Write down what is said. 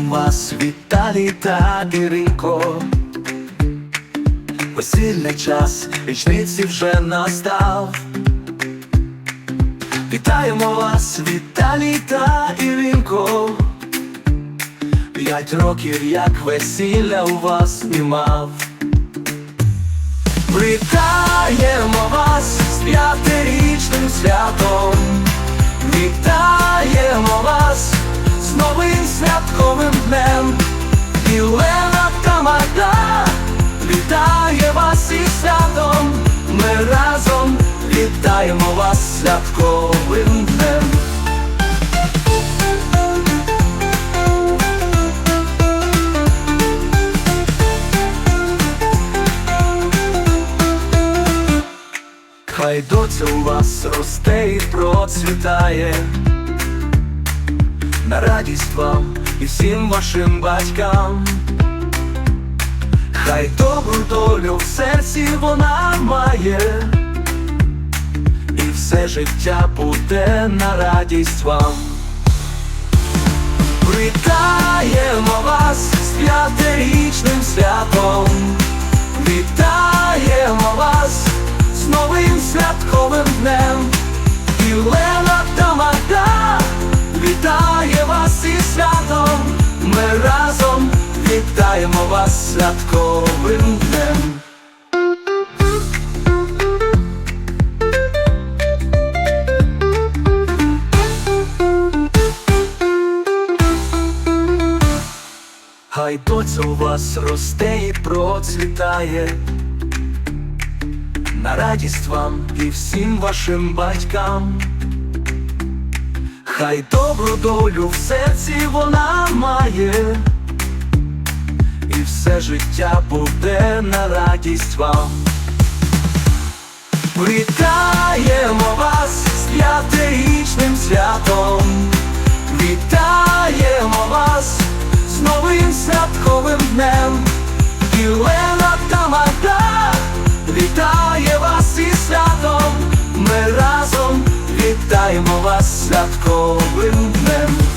вас, Віталій та Іринко. Весільний час, річниці вже настав. Вітаємо вас, Віталій та Іринко. П'ять років, як весілля у вас знімав. Вітаємо вас святковим днем. Ілена та Марта вітає вас із святом. Ми разом вітаємо вас святковим днем. Хай доця у вас росте і процвітає, на радість вам і всім вашим батькам. Хай добру долю в серці вона має, і все життя буде на радість вам. Вітаємо вас святковим днем. Хай доця у вас росте і процвітає, на радість вам і всім вашим батькам. Хай добру долю в серці вона має, все життя буде на радість вам. Вітаємо вас з п'ятирічним святом. Вітаємо вас з новим святковим днем. Ілена та Марта вітає вас із святом. Ми разом вітаємо вас святковим днем.